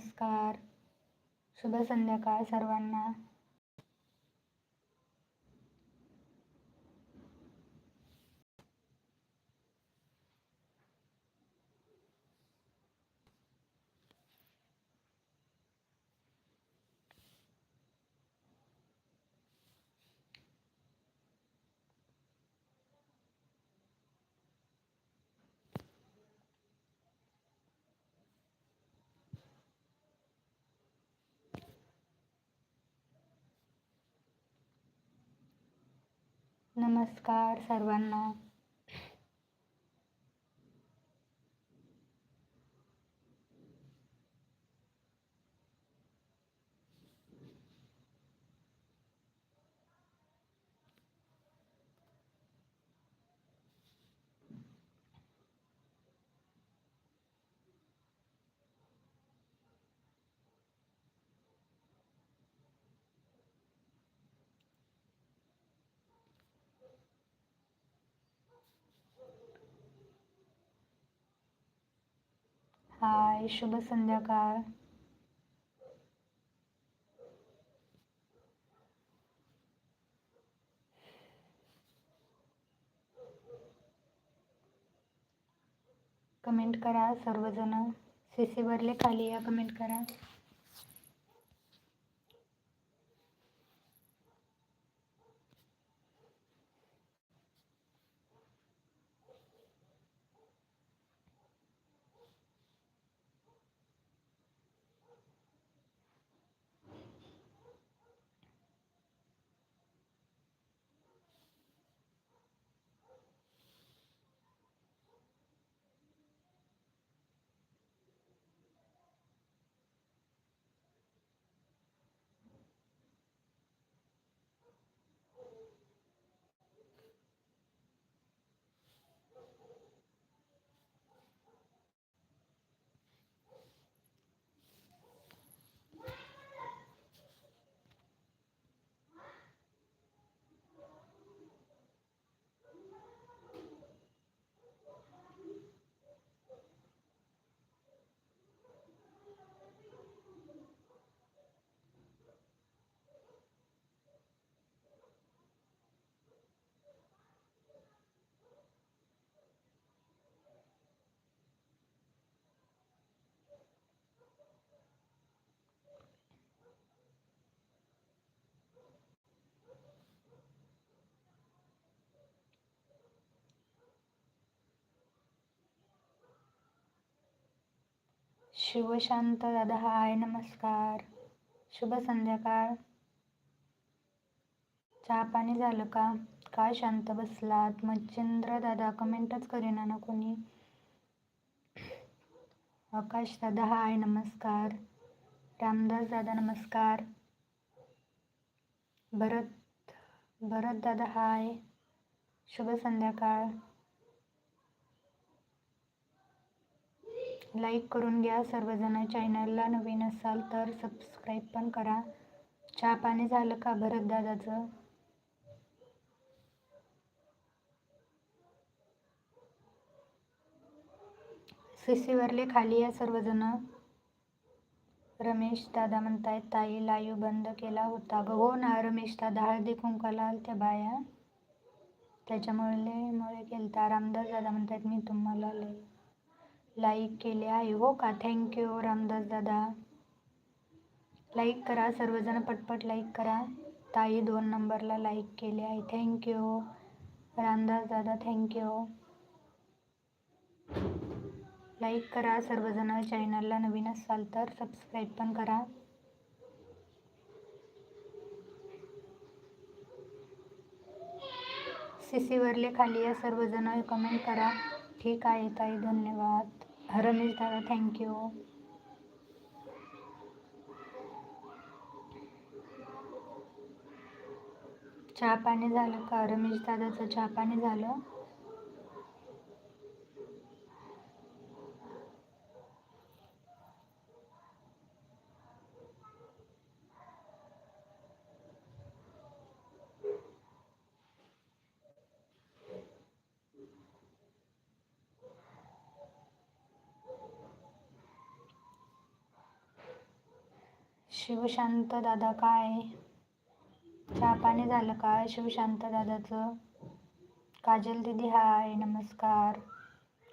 नमस्कार. शुभ संध्याकाळ सर्वांना. नमस्कार सर्वांना. हाय शुभ संध्याकाळ. कमेंट करा सर्वजण. सी सी खाली या कमेंट करा. शिवशांत दादा हाय नमस्कार. शुभ संध्याकाळ. चहा पाणी झालं का? काय शांत बसलात? मच्छिंद्र दादा कमेंटच करेना ना कोणी. आकाश दादा हाय नमस्कार. रामदास दादा नमस्कार. भरत भरत दादा हाय. शुभ संध्याकाळ. लाईक करून घ्या. सर्वजण चॅनलला नवीन असाल तर सबस्क्राईब पण करा. चहा पाणी झालं का भरत दादाचं? वरले खाली या सर्वजण. रमेश दादा म्हणतायत ताई लाईव बंद केला होता. ग हो ना रमेश दादा हळदी कुंकाला त्या बाया. त्याच्यामुळे मुळे केलता रामदास दादा म्हणतायत मी तुम्हाला लई लाईक केले आहे. हो का? थँक्यू रामदास दादा. लाईक करा. सर्वजण पटपट लाईक करा. ताई दोन नंबरला लाईक केले आहे. थँक्यू रामदास दादा. थँक्यू लाईक करा. सर्वजण चॅनलला नवीन असाल तर सबस्क्राईब पण करा. सी वरले खाली या सर्वजण कमेंट करा. ठीक आहे ताई धन्यवाद. रमेश दादा थँक्यू चहा पाणी झालं का? रमेश दादाचं चहा पाणी झालं? शिवशांत दादा काय? चहा पाणी झालं का शिवशांत दादाचं? काजल दिदी हाय नमस्कार.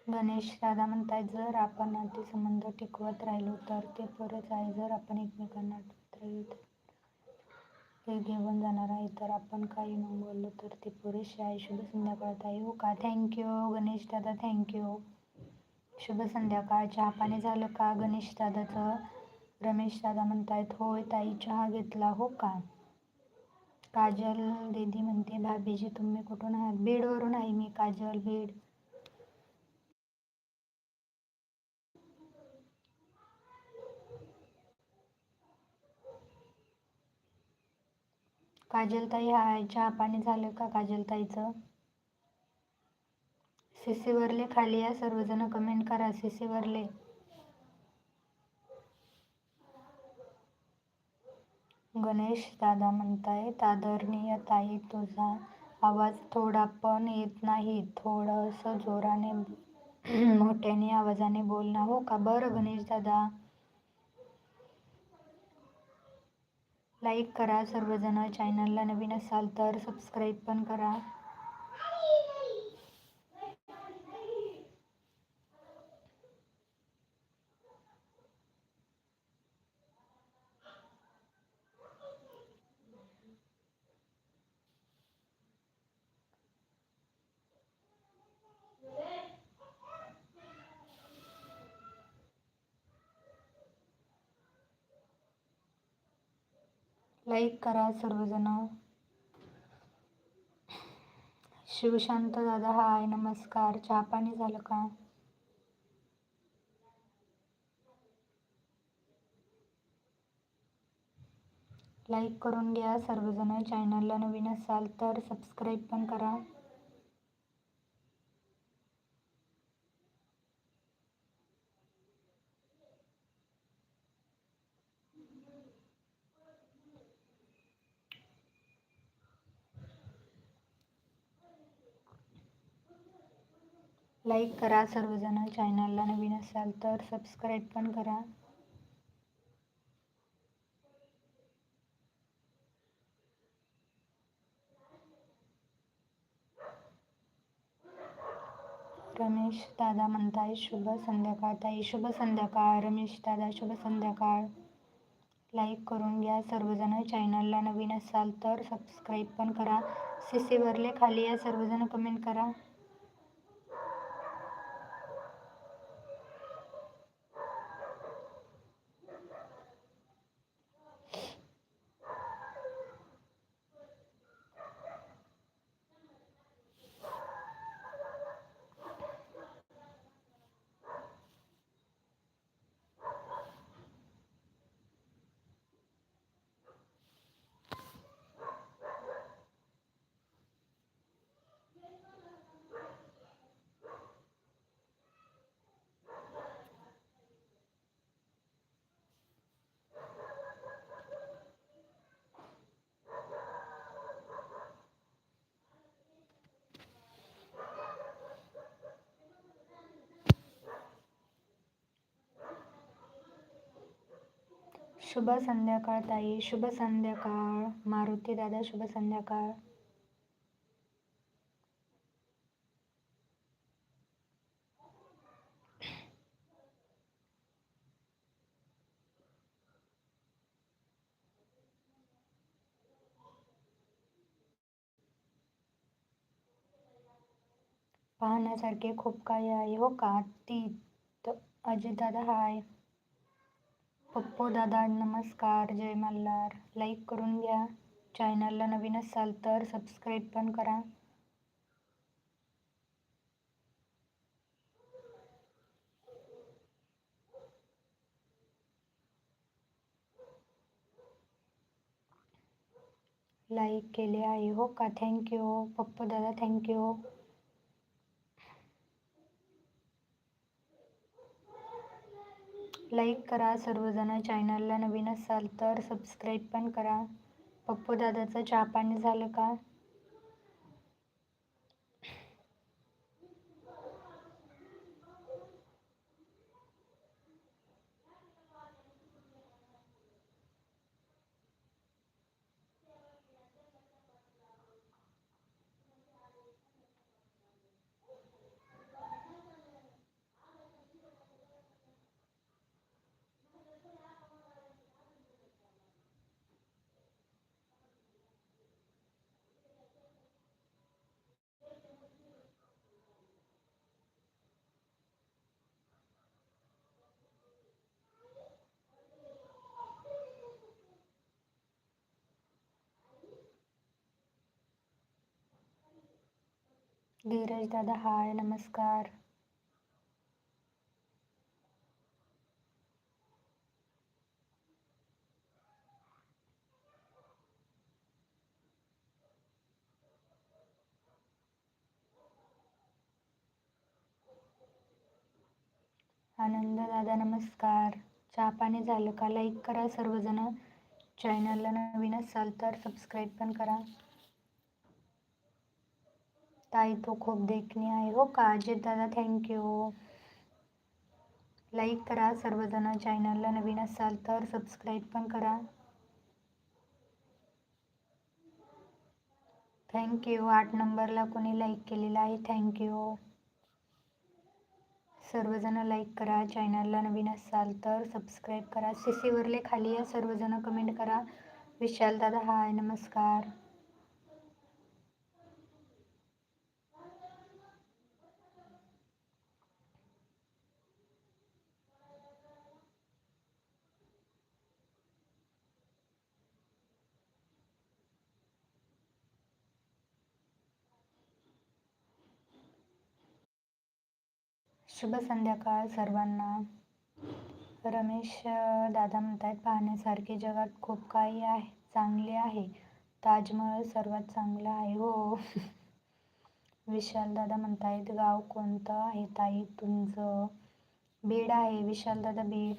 गणेश दादा म्हणताय जर आपण नातेसंबंध टिकवत राहिलो तर ते परत आहे. जर आपण एकमेकांना आठवत राहिलो तर ते घेऊन जाणार आहे. तर आपण काही मग बोललो तर ते पुरेसे आहे. शुभ संध्याकाळ आहे हो का? थँक्यू गणेश दादा थँक्यू शुभ संध्याकाळ. चहा पाणी झालं का गणेश दादाचं? रमेश दादा म्हणतायत होय ताई चहा घेतला हो का? काजल दीदी म्हणते भाभीजी तुम्ही कुठून आहात? बीडवरून आहे मी काजल बीड. काजलताई हाय चहा पाणी झालं का काजलताईचं? सिसीवरले खाली या सर्वजण कमेंट करा सिसीवरले. गणेश दादा म्हणतायत आदरणीय ताई तुझा आवाज थोडा पण येत नाही. थोडंसं जोराने मोठ्याने आवाजाने बोल ना हो का? बरं गणेश दादा. लाईक करा सर्वजण चॅनलला नवीन असाल तर सबस्क्राईब पण करा. लाईक करा सर्वजण. शिवशांत दादा हाय नमस्कार. चहा पाणी झालं का? लाईक करून घ्या सर्वजण. चॅनलला नवीन असाल तर सबस्क्राईब पण करा. लाईक करा सर्वजण चॅनलला नवीन असाल तर सबस्क्राईब पण करा. रमेश दादा म्हणताय शुभ संध्याकाळ. ताई शुभ संध्याकाळ. रमेश दादा शुभ संध्याकाळ. लाईक करून घ्या. सर्वजण चॅनलला नवीन असाल तर सबस्क्राईब पण करा. सी सीवरले खाली या सर्वजण कमेंट करा. शुभ संध्याकाळ ताई, शुभ संध्याकाळ. मारुती दादा, शुभ संध्याकाळ. पाहण्यासारखे खूप काही आहे. हो का? ती अजितदादा, हाय. पप्पू दादा, नमस्कार, जय मल्हार. लाईक करून घ्या. चॅनलला नवीन असाल तर सबस्क्राईब पण करा. लाईक केले आहे. हो का? थँक्यू पप्पू दादा थँक्यू लाईक करा. सर्वजण चॅनलला नवीन असाल तर सबस्क्राईब पण करा. पप्पू दादाचं चहा पाणी झालं का? धीरज दादा हाय नमस्कार. आनंद दादा नमस्कार. चहा पाणी झालं का? लाईक करा सर्वजण. चॅनलला नवीन असाल तर सबस्क्राईब पण करा. ताई तो खूप देखणी आहे. हो का? अजित दादा थँक्यू लाईक करा सर्वजण चॅनलला नवीन असाल तर सबस्क्राईब पण करा. थँक्यू आठ नंबरला कोणी लाईक केलेला आहे थँक्यू सर्वजण लाईक करा चॅनलला नवीन असाल तर सबस्क्राईब करा. सी सीवरले खाली या सर्वजण कमेंट करा. विशाल दादा हाय नमस्कार. शुभ संध्याकाळ सर्वांना. रमेश दादा म्हणतात पाहण्यासारखे जगात खूप काही आहे चांगले आहे. ताजमहल सर्वात चांगला आहे हो. विशाल दादा म्हणतायत गाव कोणतं आहे ताई? तुमचं बीड आहे विशाल दादा बीड.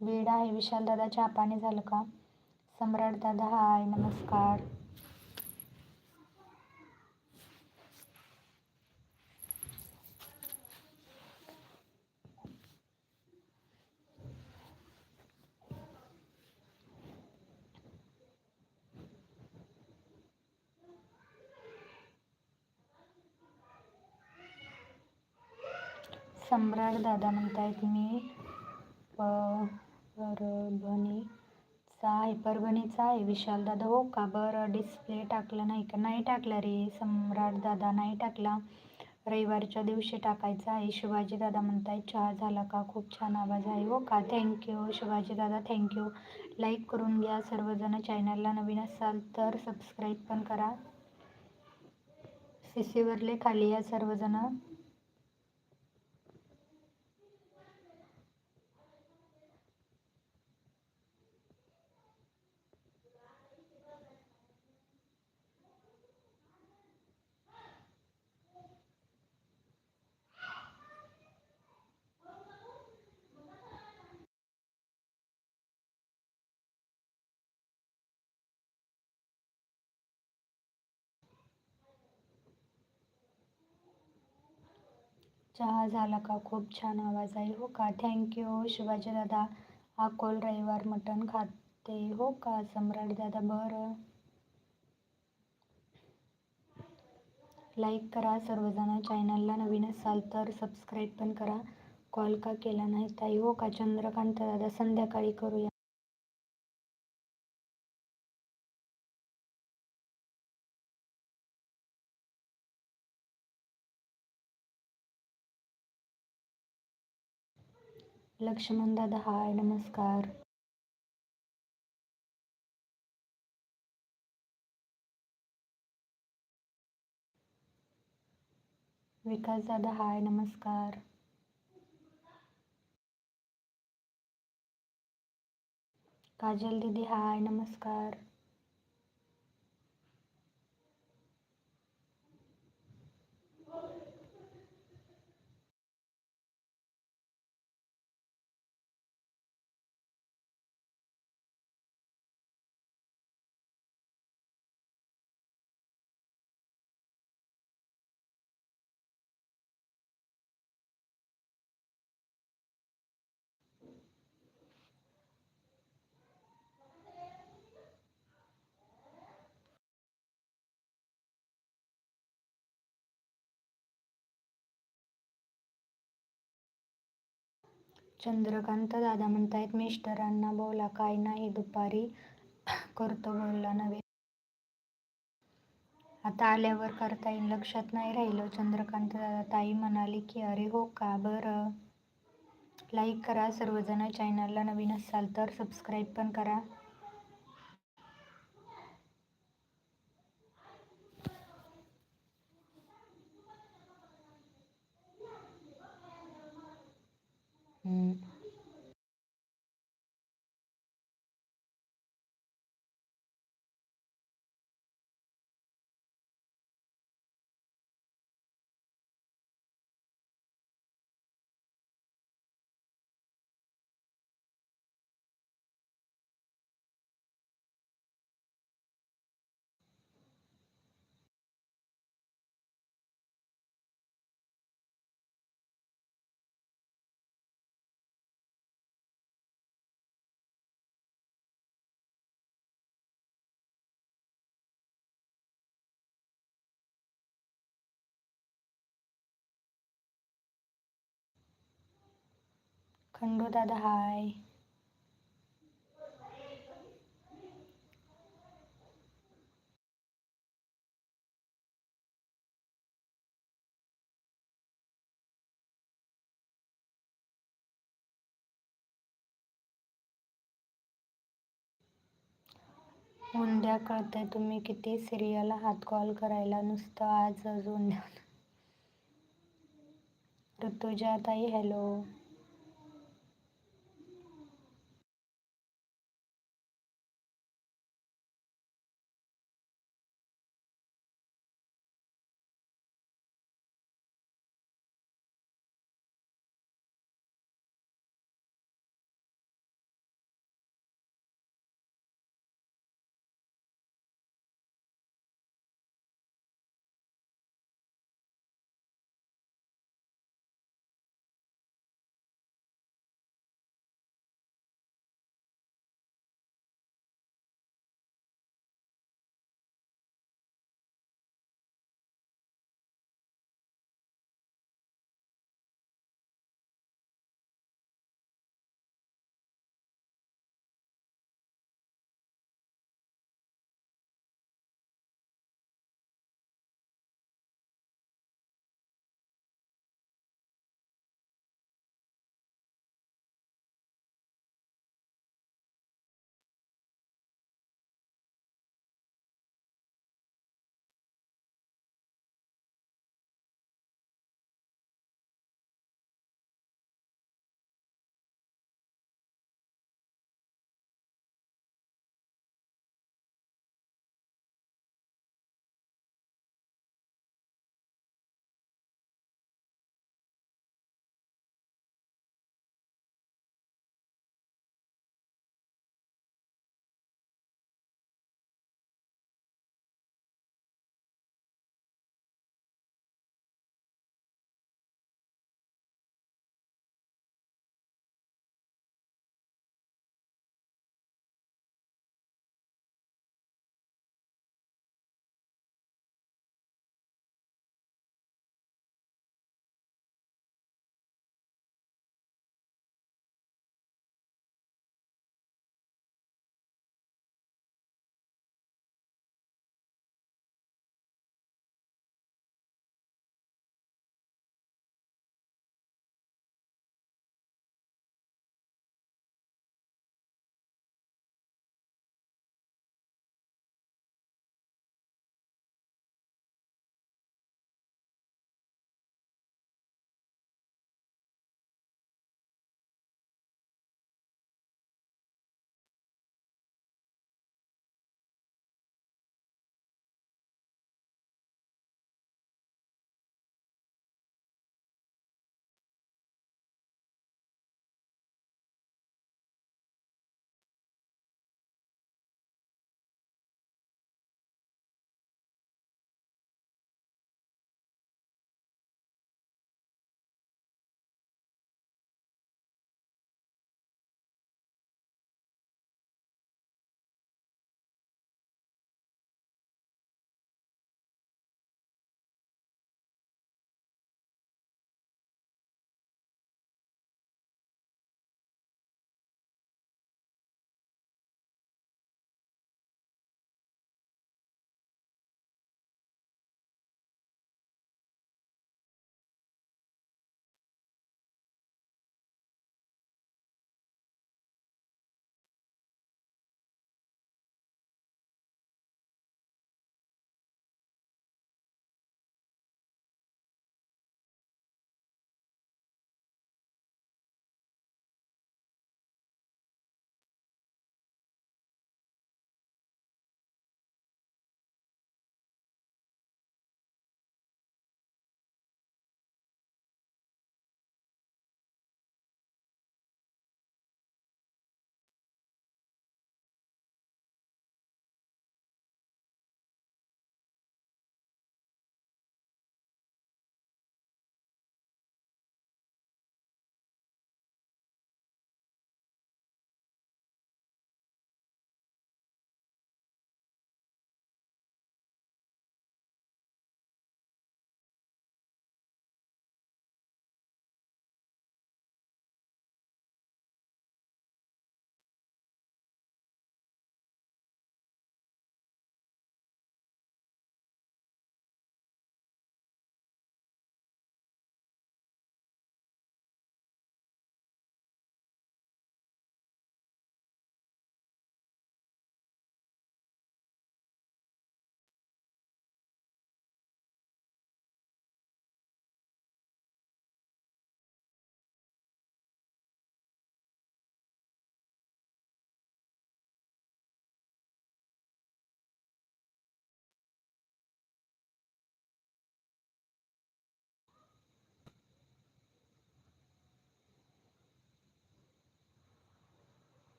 बीड आहे विशाल दादा चहा पाणी झालं का? सम्राट दादा हाय नमस्कार. सम्राट दादा म्हणतायत मी परभणीचा आहे परभणीचा आहे. विशाल दादा हो का? बरं डिस्प्ले टाकला नाही का? नाही टाकला रे. सम्राट दादा नाही टाकला. रविवारच्या दिवशी टाकायचा आहे. शिवाजी दादा म्हणताय चहा झाला का? खूप छान आवाज आहे. हो का? थँक्यू शिवाजी दादा थँक्यू लाईक करून घ्या. सर्वजण चॅनलला नवीन असाल तर सबस्क्राईब पण करा. सी सीवरले खाली या सर्वजण. चहा झाला का? खूप छान आवाज आहे हो का? थँक्यू शिवाजी दादा. अकोल रविवार मटण खाते हो का? सम्राट दादा बरं. लाईक करा सर्वजण. चॅनलला नवीन असाल तर सबस्क्राईब पण करा. कॉल का केला नाही ताई? हो का? चंद्रकांत दादा संध्याकाळी करूया. लक्ष्मण दादा हाय नमस्कार. विकास दादा हाय नमस्कार. काजल दीदी हाय नमस्कार. चंद्रकांत दादा म्हणतायत मिस्टरांना बोला काय नाही दुपारी करतो बोलला नव्हे. आता आल्यावर करता येईल लक्षात नाही राहिलं. चंद्रकांत दादा ताई म्हणाली की अरे हो का बरं? लाईक करा सर्वजण चॅनलला नवीन असाल तर सबस्क्राईब पण करा. 嗯。खंडू दादा हाय उंड्या कळतंय तुम्ही किती सिरियल आहात. कॉल करायला नुसतं आज अजून ऋतुजाताई हॅलो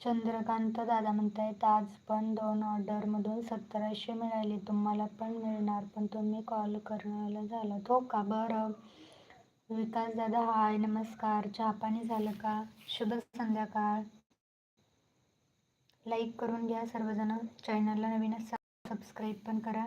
चंद्रकांत दादा म्हणतायत आज पण दोन ऑर्डरमधून सतराशे मिळाले. तुम्हाला पण मिळणार पण तुम्ही कॉल करायला झालात. हो का? बरं. विकास दादा हाय नमस्कार. चहा पाणी झालं का? शुभ संध्याकाळ. लाईक करून घ्या सर्वजण. चॅनलला नवीन सबस्क्राईब पण करा.